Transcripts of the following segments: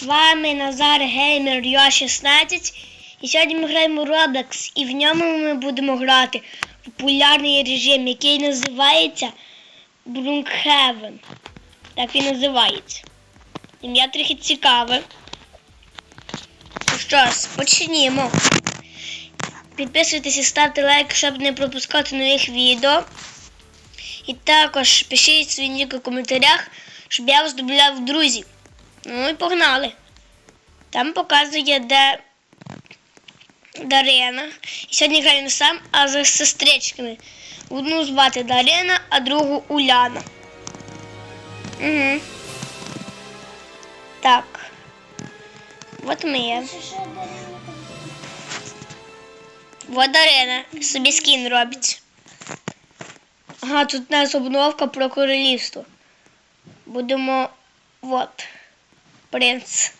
З вами Назар Геймер Йо 16 і сьогодні ми граємо Roblox і в ньому ми будемо грати в популярний режим, який називається Brookhaven. Так він називається. Ім'я трохи цікаве. Ну що ж, почнімо. Підписуйтесь і ставте лайк, щоб не пропускати нових відео. І також пишіть свій нік у коментарях, щоб я вас додавав в друзі. Ну і погнали. Там показує, де Дарина. І сьогодні граю не сам, а з сестричками. Одну звати Дарина, а другу Уляна. Угу. Так. От ми є. Вот Дарина собі скін робить. Ага, тут у нас обновка про королівство. Будемо. Вот. Принц.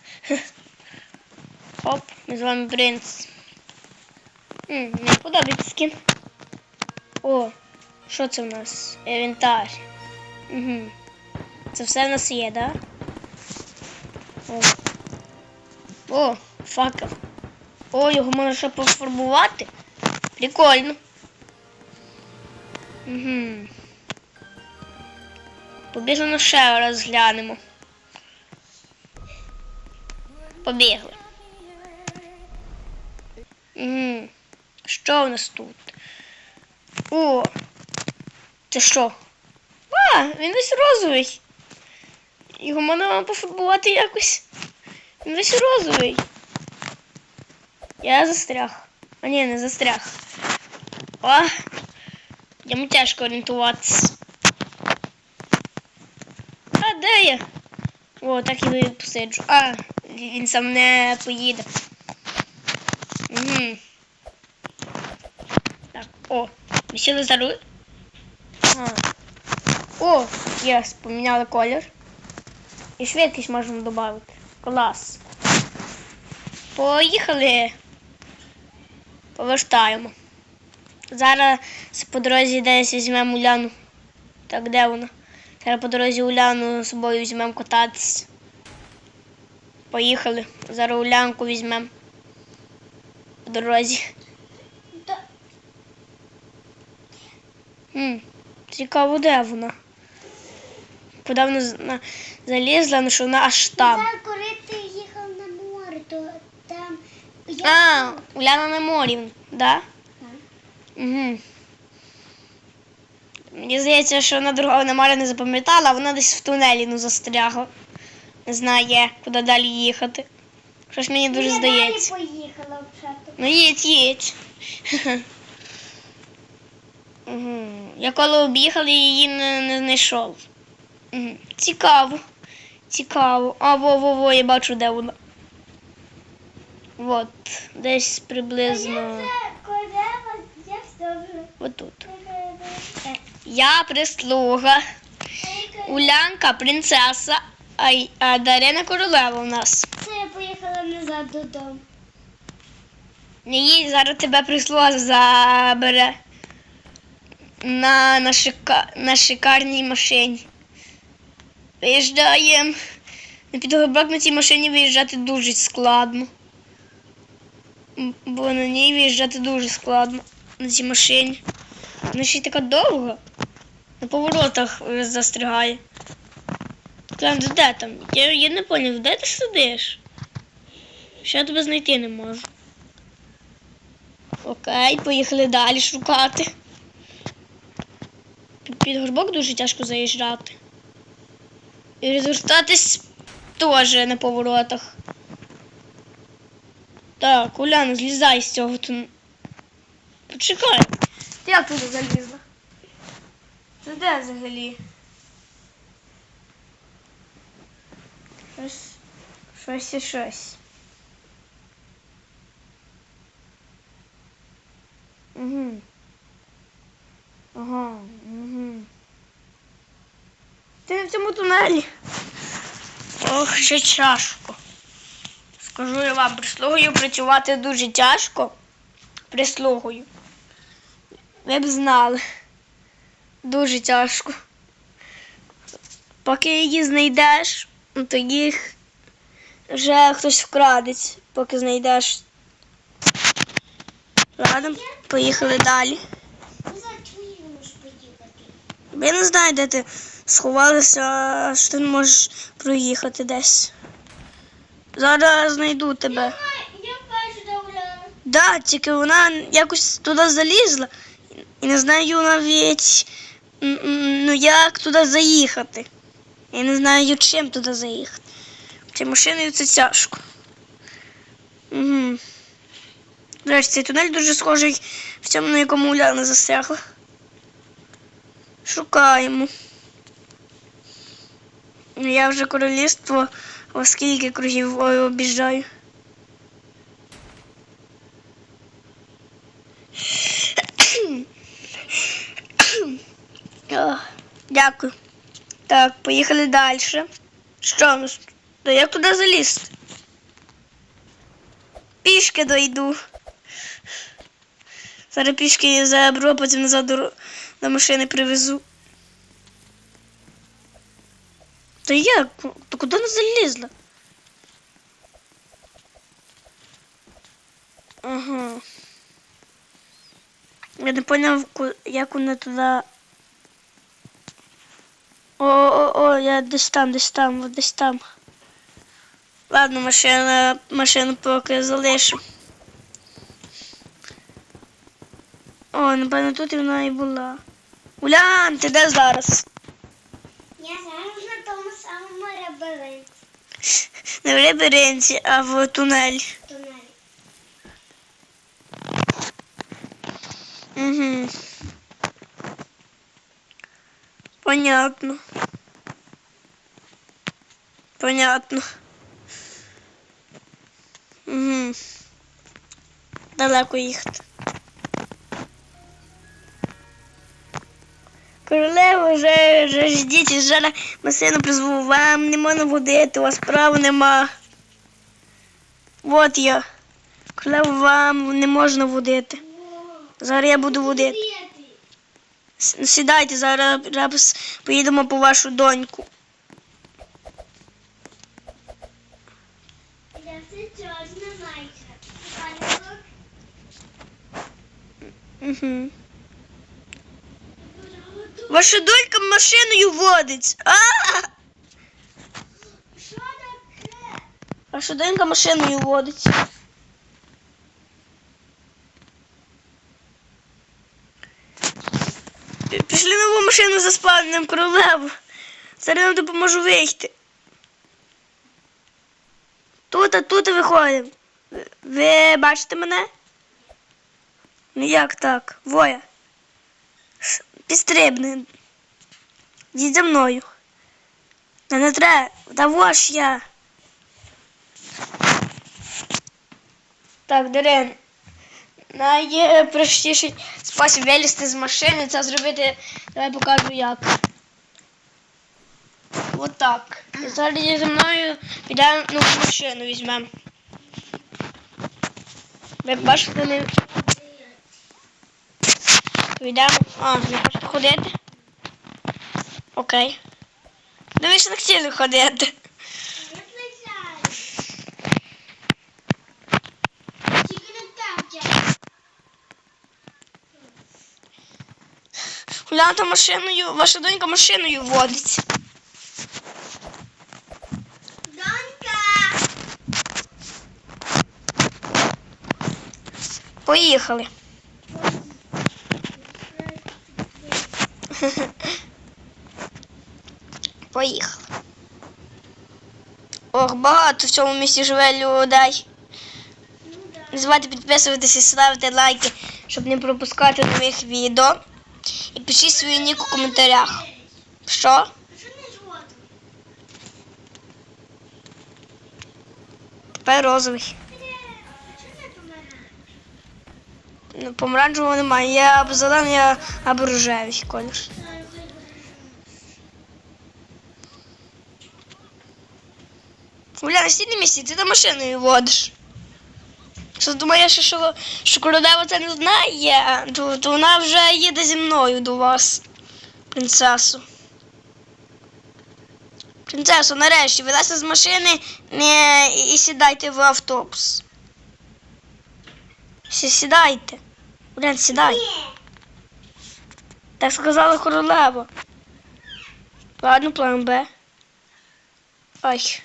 Оп, ми з вами принц. М, мені подобається скін. О, що це в нас? Інвентар. Угу. Це все в нас є, да? О, О факел. О, його можна ще пофарбувати. Прикольно. Угу. Побігли на ще раз глянемо. Побігли. Угу. Що у нас тут? О! Це що? А, він весь розовий. Його можна пофарбувати якось. Він весь розовий. Я застряг. А ні, не застряг. О! Йому тяжко орієнтуватися. А де я? О, так і посиджу. А, він сам не поїде. Угу. Так, о, ми сіли за руль. А. О, єс, поміняли колір. І швидкість можемо додати. Клас. Поїхали. Повертаємо. Зараз по дорозі десь візьмемо Уляну. Так, де вона? Зараз по дорозі Уляну з собою візьмемо кататись. Поїхали. Зараз Улянку візьмемо. По дорозі. Хм, цікаво, де вона? Куди вона залізла, ну що вона аж там. Назар, коли ти їхав на море, то там я А, Уляна на морі, да? Так. Угу. Мені здається, що вона другого на море не запам'ятала, а вона десь в тунелі ну, застрягла. Не знає, куди далі їхати. Щось мені дуже я здається. далі поїхала вже. Ну їдь, їдь. Угу. Я коли об'їхали, її не, не знайшов. Угу. Цікаво. Цікаво. А, во-во-во, я бачу, де вона. От, десь приблизно. Вже. Отут. Я прислуга. Улянка принцеса, а, а Дарина королева у нас. Це я поїхала назад додому. Не зараз тебе прислуга забере на, на, шика, на шикарній машині. Виїжджаємо. На підгорбак на цій машині виїжджати дуже складно. Бо на ній виїжджати дуже складно на цій машині. Вона ще й така довга. На поворотах е, застрягає. Ти де там? Я, я не поняв, де ти сидиш? Ще я тебе знайти не можу. Окей, поїхали далі шукати. Під горбок дуже тяжко заїжджати. І розвертатись теж на поворотах. Так, Уляна, злізай з цього тун... Почекай. Ти як туди залізла? Це де взагалі? Щось. Щось і щось. Угу. Ага, угу. Ти не в цьому тунелі. Ох, ще тяжко. Скажу я вам, прислугою працювати дуже тяжко. Прислугою. Ви б знали. Дуже тяжко. Поки її знайдеш, то їх вже хтось вкрадеться, поки знайдеш. Ладно, поїхали далі. Я не знаю, де ти сховалася, що ти не можеш проїхати десь. Зараз знайду тебе. Я бачу Дауля. Да, тільки вона якось туди залізла. І не знаю навіть, ну як туди заїхати. Я не знаю, чим туди заїхати. Чи машиною це тяжко. Угу. До речі, цей тунель дуже схожий в цьому, на якому Уляна застрягла. Шукаємо. Я вже королівство оскільки кругів обіжджаю. Дякую. Так, поїхали далі. Що нас? Та як туди залізти? Пішки дойду. Зараз пішки заберу, а потім назад до, до машини привезу. Та як? То куди вона залізла? Ага. Я не поняв, як вона туди. О, о, о, я десь там, десь там, десь там. Ладно, машина, машину поки залишу. О, напевно, тут і вона і була. Улян, ти де зараз? Я зараз на тому самому лабіринті. Не в лабіринті, а в тунелі. Тунелі. Угу. Понятно. Понятно. Угу. Далеко їхати. Королева, вже, вже ждіть, зараз машину призву. Вам не можна водити, у вас права нема. От я. Королева, вам не можна водити. Зараз я буду водити. Сідайте, зараз поїдемо по вашу доньку. Я все чорна майка. Пальчик. Угу. Ваша донька машиною водить. А! Ваша донька машиною водить. Пішли нову машину за спальним королеву. Зараз нам допоможу вийти. Тут, а тут виходимо. Ви- Ви бачите мене? Ну як так? Воя. Підстрибни. Йдіть за мною. Та не треба. Та во ж я. Так, Дарин. Найпростіший спосіб вилізти з машини це зробити. Давай покажу як. От так. Зараз зі мною підемо ну, машину візьмемо. Ви бачите, не Йдемо. А, не хочете ходити? Окей. Ви ж не хотіли ходити. Гляньте машиною, ваша донька машиною водить. Донька! Поїхали. Поїхали. Ох, багато в цьому місті живе людей. Не забувайте підписуватися, ставити лайки, щоб не пропускати нових відео. І пишіть свої нік у коментарях. Що? Тепер розовий. А що не помирає? Ну, Помаранчевого немає. Є або зелений, або рожевий колір. Стій на місці, ти на машиною водиш. Що думаєш, що, що королева це не знає, то, то вона вже їде зі мною до вас, принцесу. Принцесо, нарешті, вилазьте з машини не, і сідайте в автобус. Сі- Сідайте. Блін, сідай. Так сказала королева. Ладно, план Б. Ой.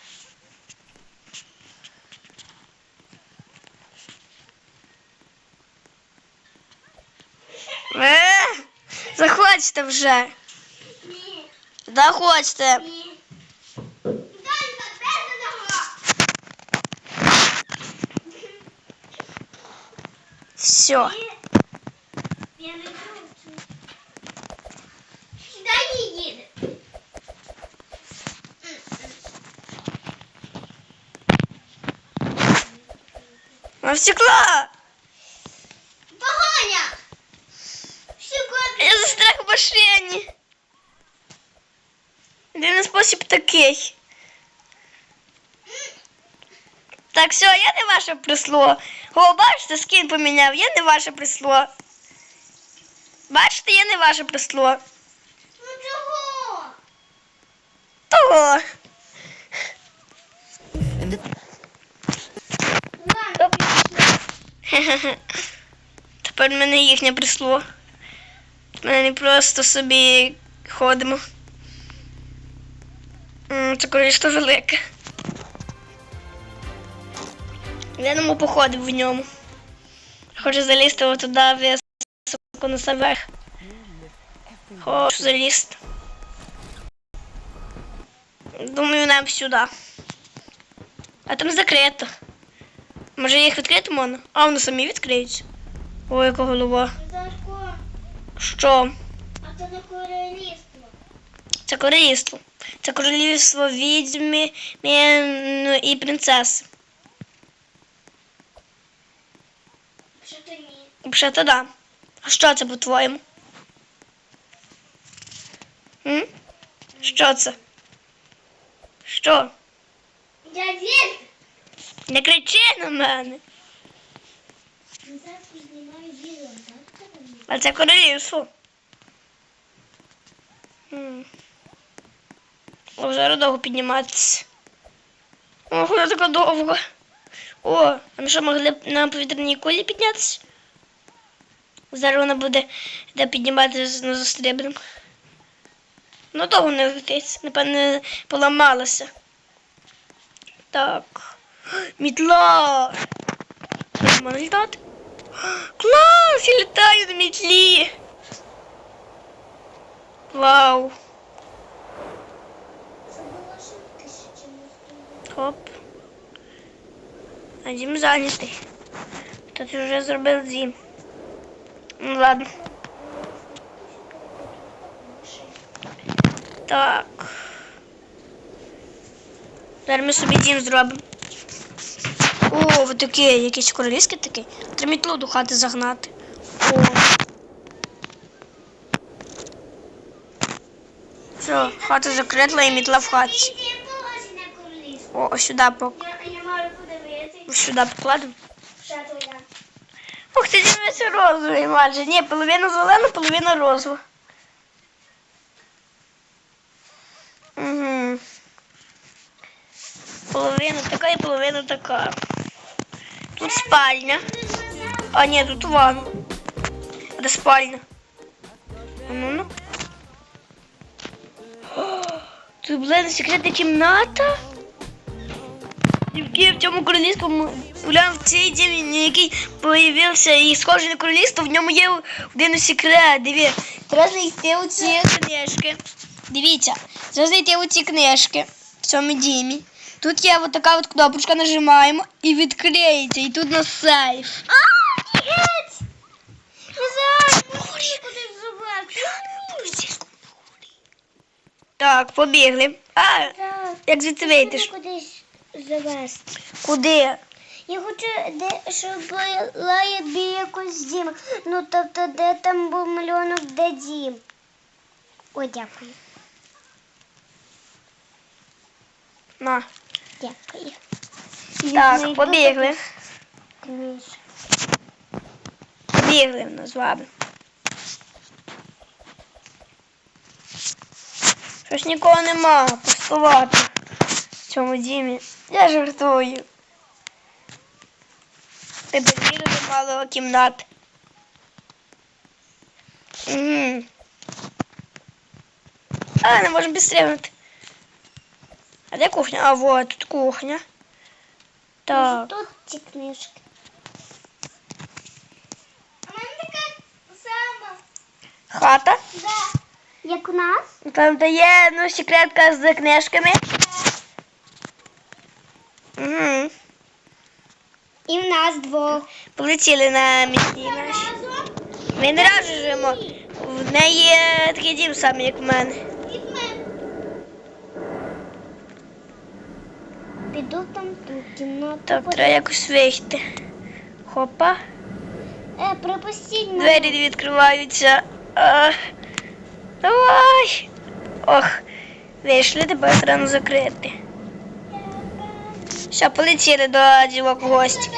Е, заходьте вже. Ні. Заходьте. Ні. Данька, де ти нога? Все. Їде. Втекла. Погоня! Я застряг в машині. Єдиний спосіб такий. Так, все, я не ваше присло. О, бачите, скін поміняв, я не ваше присло. Бачите, я не ваше присло. Ну чого? Того. Тепер в мене їхнє присло. Ми не просто собі ходимо. Це королівство велике. Я не походив в ньому. Хочу залізти отуди високо на самих. Хочу залізти. Думаю, нам сюди. А там закрито. Може їх відкрити можна? А, вони самі відкриються. Ой, яка голова. Що? а це не королівство. Це королівство. Це королівство відьми ну, і принцеси. Що то ні? Вже то да. А що це по-твоєму? Що це? Що? Я вірю. Не кричи на мене. А це королівство. Зараз довго підніматися. О, куди така довго. О, а ми що могли б на повітряній кулі піднятися? Зараз вона буде де підніматися на застрибнем. Ну довго не летить. Напевне, поламалася. Так. Мітла. Можу літати? Клас, я літаю на мітлі. Вау. Хоп. А дім зайнятий. Тут вже зробив дім. Ну ладно. Так. Зараз ми собі дім зробимо. О, ви такі, якісь королівські такі. Треба мітлу до хати загнати. О. Все, хата закритла і мітла в хаті. О, сюди пок. Сюди покладемо. Що то? Ух ти, дивися розовий майже. Ні, половина зелена, половина розова. Угу. Половина така і половина така. Тут спальня. А ні, тут ванна. Де спальня? А ну ну. Тут була секретна кімната. Дівки в цьому королівському в цей день, який появився і схожий на королівство, в ньому є один секрет. Диві, треба знайти у ці книжки. Дивіться, треба знайти у ці книжки в цьому дімі. Тут є от така от кнопочка, нажимаємо і відкриється. І тут на сейф. А, геть! Так, побігли. А, як звідси вийдеш? Завести. Куди? Я хочу, де, щоб була я біля якогось діма. Ну, тобто, де там був малюнок, де дім. О, дякую. На. Дякую. Так, побігли. Побігли в нас з вами. Щось нікого нема. в цьому дімі. Я жартую. Тебе вірити мало кімнат. Угу. А, не можемо підстрибнути. А де кухня? А, вот тут кухня. Так. Тут ці книжки. У мене така сама. Хата. Да. Як у нас? Там де є ну, секретка з книжками. Угу. В нас двох. Полетіли на місці наші. Ми не живемо. В неї є такий дім самий, як в мене. Піду там ту кімнату. Так, треба якось вийти. Хопа. Е, пропустіть мене. Двері не відкриваються. А, давай. Ох, вийшли, тепер треба закрити. Все, полетіли до дівок в гості.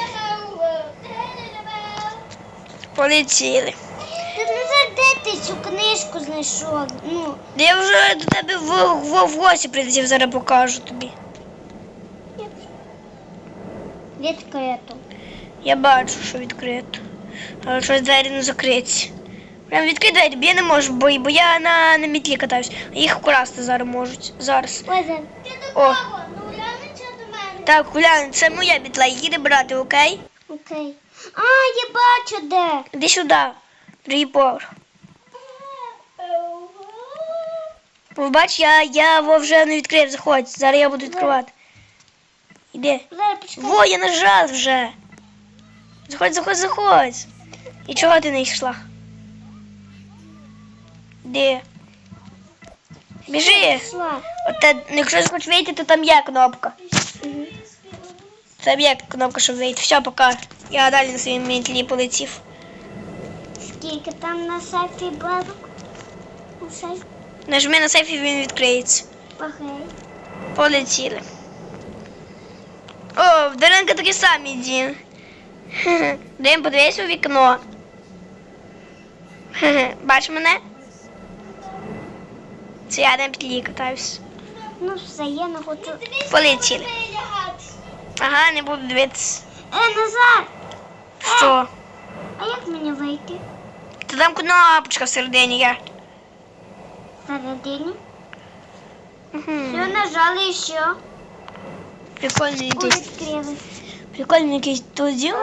Полетіли. Ти Назар, де ти цю книжку знайшов? Ну, Я вже до тебе в, в, в гості прилетів, зараз покажу тобі. відкрито. Я бачу, що відкрито. Але щось двері не закриті. Прям відкрий двері, бо я не можу, бо, бо я на, на мітлі катаюсь. Їх вкрасти зараз можуть. Зараз. Ой, Зар. Ти до О. кого? Ну, глянь, що до мене. Так, Уляна, це моя мітла, її брати, окей? Окей. А, я бачу де. Іди сюди, другий поверх. Бач, я, я во вже не відкрив, заходь. Зараз я буду відкривати. Іди. Во, я нажав вже. Заходь, заходь, заходь. І чого ти не йшла? Де? Біжи. От те, якщо хочеш вийти, то там є кнопка. Мгм. Там є кнопка, щоб вийти. Все, пока. Я далі на своїй мітлі полетів. Скільки там на сайті бабок? У сайті? Нажми на сейф і він відкриється. Окей. Полетіли. О, в Даринка такі самі дім. Дим, подивись у вікно. Бачиш мене? Це я на петлі катаюсь. Ну все, я не хочу. Полетіли. Ага, не буду дивитися. Е, Назар! Що? А як мені вийти? Та там кнопочка всередині є. Всередині? Все, нажали і що? Прикольний Ой, якийсь. відкрили. Прикольний якийсь тут дім.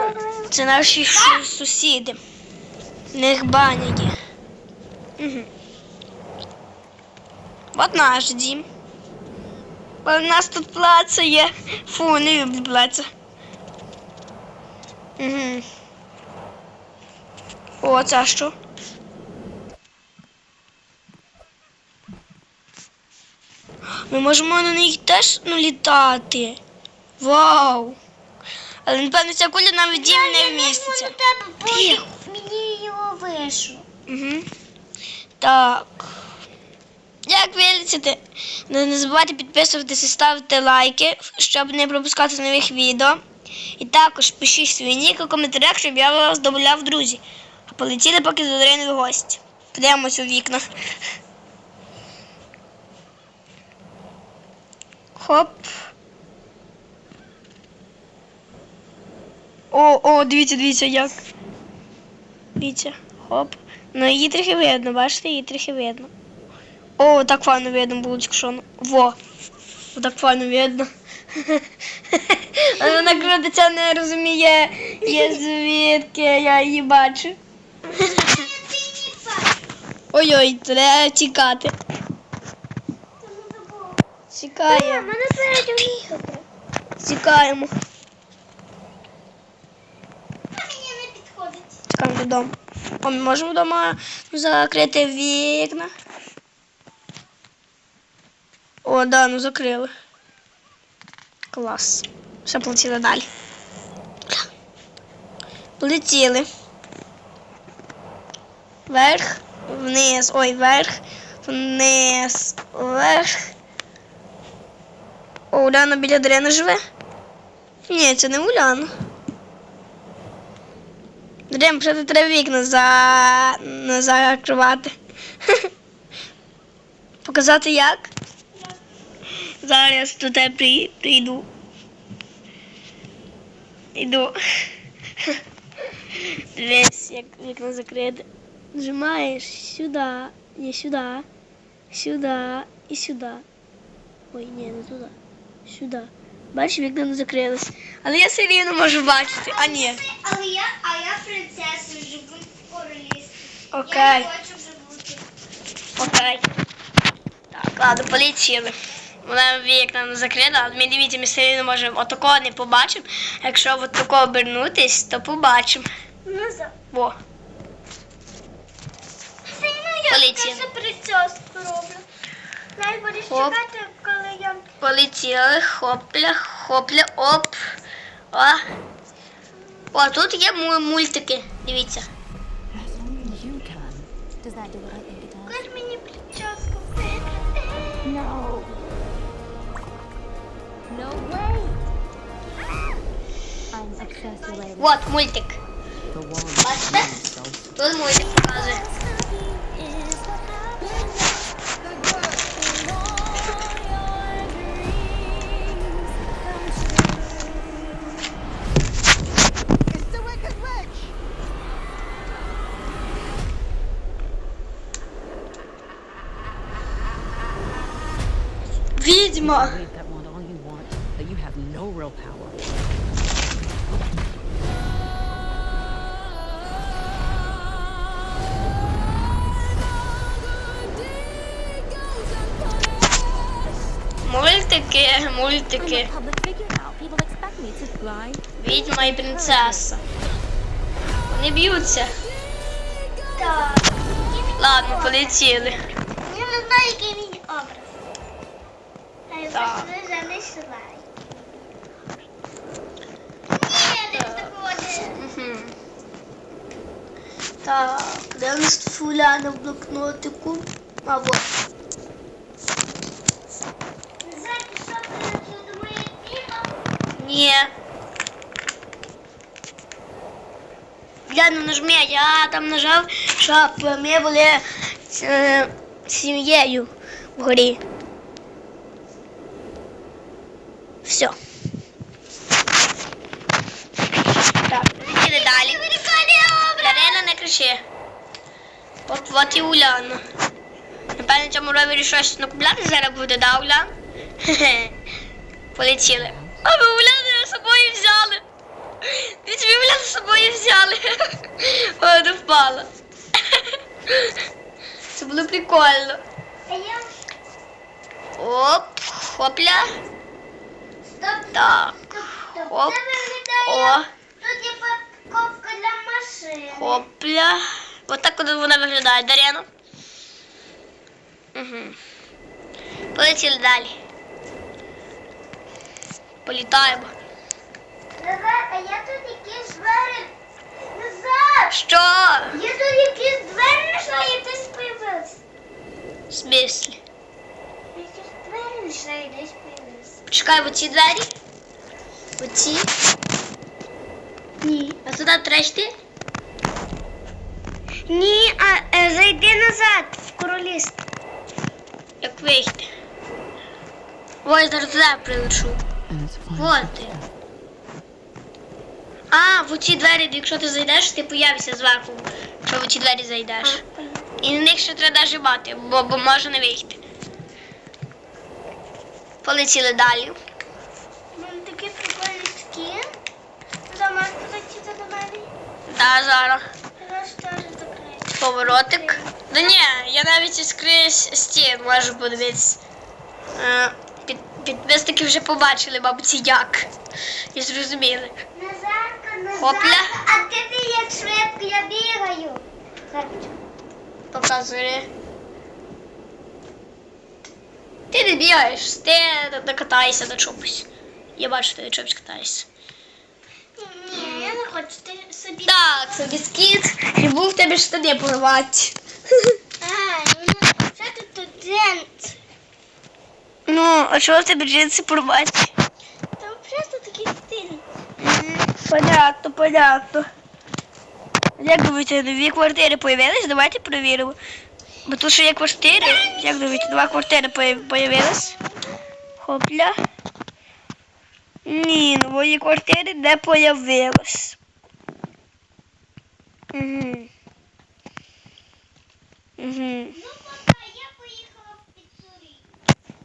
Це наші су- сусіди. В них баня є. Угу. От наш дім. У нас тут плаца є. Фу, не люблю плаца. Угу. О, це що? Ми можемо на них теж ну, літати. Вау! Але напевно ця куля нам в дім не вміститься. Мені його вишу. Угу. Так. Як вилізти? Не не забувайте підписуватися ставити лайки, щоб не пропускати нових відео. І також пишіть свій нік у коментарях, щоб я вас додавав друзі. А полетіли поки до Дарини в гості. Подивимось у вікна. Хоп. О, о, дивіться, дивіться, як. Дивіться, хоп. Ну її трохи видно, бачите, її трохи видно. О, так файно видно було, що. Во. Так файно видно. Вона крутиться не розуміє, є звідки я її бачу. Ой-ой, треба тікати. Тікаємо. Тікаємо. Чекаємо додому. Ми можемо вдома закрити вікна. О, да, ну закрили. Клас. Все полетіли далі. Полетіли. Вверх, вниз, ой, вверх, вниз, вверх. О, Уляна біля Дарини живе? Ні, це не Уляна. Дрем, що треба вікна за... закривати. Показати як? Зараз до тебе при- прийду. Йду. Дивись, як вікно закрите. Нажимаєш сюди, не сюди, сюди і сюди. Ой, ні, не туди. Сюди. Бачиш, вікна не закрились. Але я все рівно можу бачити. А ні. Але я, а я принцеса живу в королівстві. Я Окей. не хочу вже бути. Окей. Так, ладно, полетіли. Вона вікна не закрита, але ми дивіться, ми все можемо отакого не побачимо. Якщо от такого обернутись, то побачимо. Назад. Во. Сильно я Полетіли. скажу прическу роблю. Навіть будеш Хоп. чекати, коли я... Полетіли, хопля, хопля, оп. О. О, тут є мультики. Дивіться. As only you can. Does Вот мультик. Бачите? Тут мультик показує. Відьма. To fly. Відьма і принцеса. Вони б'ються. Так. Ладно, полетіли. Я не знаю, який він образ. Я Так. занесла. Ні, не. Так, де у нас тут фуляна в блокнотику? А вот. Ні. Гляну, нажми, я там нажав, щоб ми були е, сім'єю вгорі. Все. Так, полетіли далі. Дарина, не кричи. От, от і Уляна. Напевно, цьому ровері щось накупляти зараз буде, да, Улян? Полетіли. А ви Уляну з собою взяли. Дивіться, ви Уляну з собою взяли. О, не впала. Це було прикольно. А я... Оп, хопля. Стоп, Так. стоп, стоп. Оп. Це виглядає... О, Тут є парковка для машин. хопля. От так от вона виглядає, Дар'яно. Угу. Полетіли далі. Політаємо. Назад, а я тут якісь двері. Назад! Що? Я тут якісь двері знайшла, і ти появився. В смислі? Якісь двері знайшла, і десь появився. Почекай, оці двері. Оці. Ні. А туди треш ти? Ні, а е, зайди назад в королівство. Як вийти? Ой, зараз туди прилечу. Вот ти. А, в оці двері, якщо ти зайдеш, ти появишся зверху, якщо в оці двері зайдеш. І на них ще треба нажимати, бо, бо може не вийти. Полетіли далі. Він такий прикольний скін. Замаш полетіти до мене. Да, зараз. Зараз теж закрити. Поворотик. Да ні, я навіть іскрізь стін можу подивитися. Е, Під, підписники вже побачили, мабуть, як. І зрозуміли. Хопля. А ти ти як швидко, я бігаю. Показує. Ти не бігаєш, ти не катаєшся на чомусь. Я бачу, ти на чомусь катаєшся. Ні, я не хочу, ти собі. Так, це біскіт. І був тебе штани порвати. А, ну, що тут тут джинс? Ну, а чого в тебе джинси порвати? Там просто такий стиль. Понятно, понятно. Як думаєте, нові квартири появились? Давайте перевіримо. Бо тут ще є квартири. Як думаєте, нова квартира появ- Хопля. Ні, нової квартири не появилось. Угу. Угу.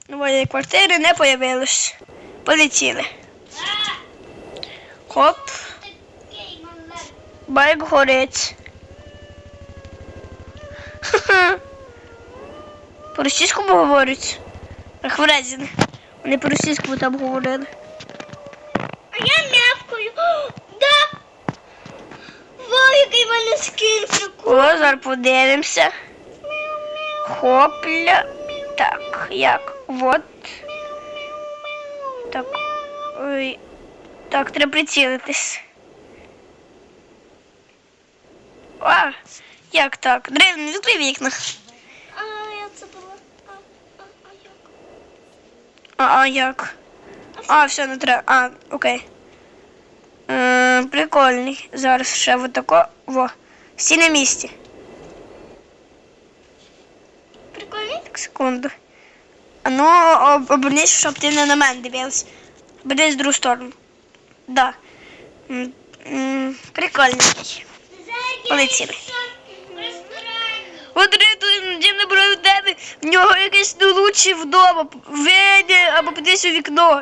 Нової квартири не появилось. Полетіли. Хоп, байк горить. Ха-ха. По-російському говорять. Хврезін. Вони по-російському там говорили. А я мявкаю. О, Да. Вау, який мене скін О, зараз подивимося. Хопля. Так, як? Вот. Так. Ой. Так, треба прицілитись. А, як так? Древні, відкрий вікна. А, я це була. А, а, а як? А, а як? А, все, не треба. А, окей. Е, прикольний. Зараз ще вот тако. Во. Всі на місці. Прикольний? Так, секунду. А ну, об- обернись, щоб ти не на мене дивилась. Обернись в другу сторону. Да. М, м, Прикольний. Полетіли. Рятуй, Дім напроти тебе, в нього якийсь ну, лучше вдома. Вийди або подивись у вікно.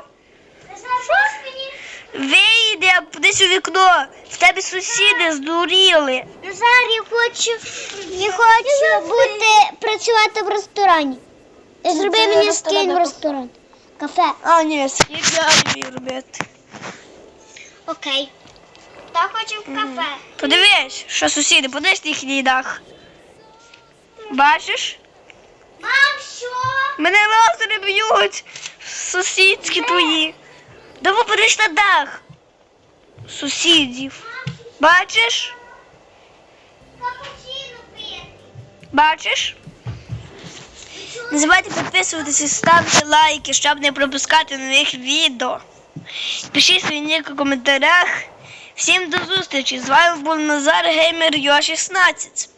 Вийди або подивись у вікно. В тебе сусіди здуріли. Назар, я хочу, я хочу бути, працювати в ресторані. Зроби мені скін в ресторан. Кафе. А, ні, скільки я вмію робити. Окей. Та хочу в кафе. Подивись, що сусіди, подивись на їхній дах. Бачиш? Мам, що? Мене лазери б'ють. Сусідські твої. Давай подивись на дах. Сусідів. Бачиш? Капучино пити. Бачиш? Не забувайте підписуватися, ставити лайки, щоб не пропускати нових відео. Пишіть свої ніки в коментарях. Всім до зустрічі! З вами був Назар Геймер Йо 16.